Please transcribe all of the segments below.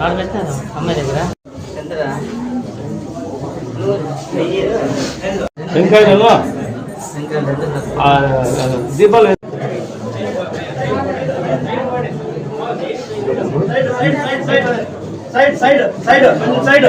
ఆడ పెట్టాను అమ్మాయి దగ్గర ఎంతరా నువ్వు వెయ్యి రెండు వెంకాయ ఇంకా రెండు దీపాలు సైడ్.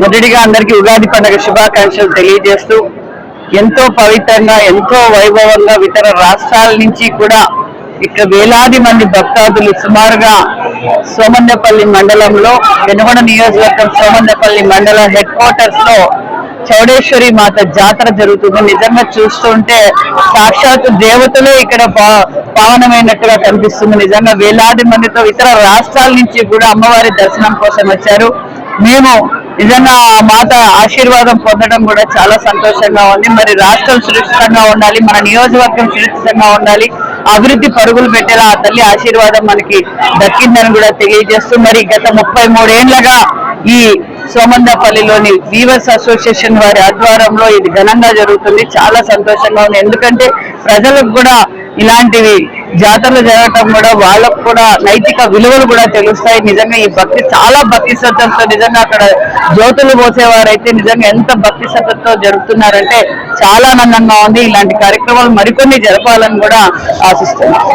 మొదటిగా అందరికీ ఉగాది పండుగ శుభాకాంక్షలు తెలియజేస్తూ ఎంతో పవిత్రంగా ఎంతో వైభవంగా ఇతర రాష్ట్రాల నుంచి కూడా ఇక్కడ వేలాది మంది భక్తాదులు సుమారుగా సోమందపల్లి మండలంలో వెనుగొండ నియోజకవర్గం సోమందపల్లి మండల హెడ్ క్వార్టర్స్లో చౌడేశ్వరి మాత జాతర జరుగుతుంది. నిజంగా చూస్తుంటే సాక్షాత్ దేవతలే ఇక్కడ పా- పావనమైనట్టుగా కనిపిస్తుంది. నిజంగా వేలాది మందితో ఇతర రాష్ట్రాల నుంచి కూడా అమ్మవారి దర్శనం కోసం వచ్చారు. మేము నిజంగా మాత ఆశీర్వాదం పొందడం కూడా చాలా సంతోషంగా ఉంది. మరి రాష్ట్రం సురక్షితంగా ఉండాలి మన నియోజకవర్గం సురక్షితంగా ఉండాలి అభివృద్ధి పరుగులు పెట్టేలా ఆ తల్లి ఆశీర్వాదం మనకి దక్కిందని కూడా తెలియజేస్తూ మరి గత ముప్పై మూడేళ్ళగా ఈ సోమందపల్లిలోని వీవర్స్ అసోసియేషన్ వారి ఆధ్వర్యంలో ఇది ఘనంగా జరుగుతుంది. చాలా సంతోషంగా ఉంది. ఎందుకంటే ప్రజలకు కూడా ఇలాంటివి జాతరలు జరగటం కూడా వాళ్ళకు కూడా నైతిక విలువలు కూడా తెలుస్తాయి. నిజంగా ఈ భక్తి చాలా భక్తి శ్రద్ధలతో నిజంగా అక్కడ జ్యోతులు పోసేవారైతే నిజంగా ఎంత భక్తి శ్రద్ధతో జరుగుతున్నారంటే చాలా ఆనందంగా ఉంది. ఇలాంటి కార్యక్రమాలు మరికొన్ని జరపాలని కూడా ఆశిస్తున్నాం.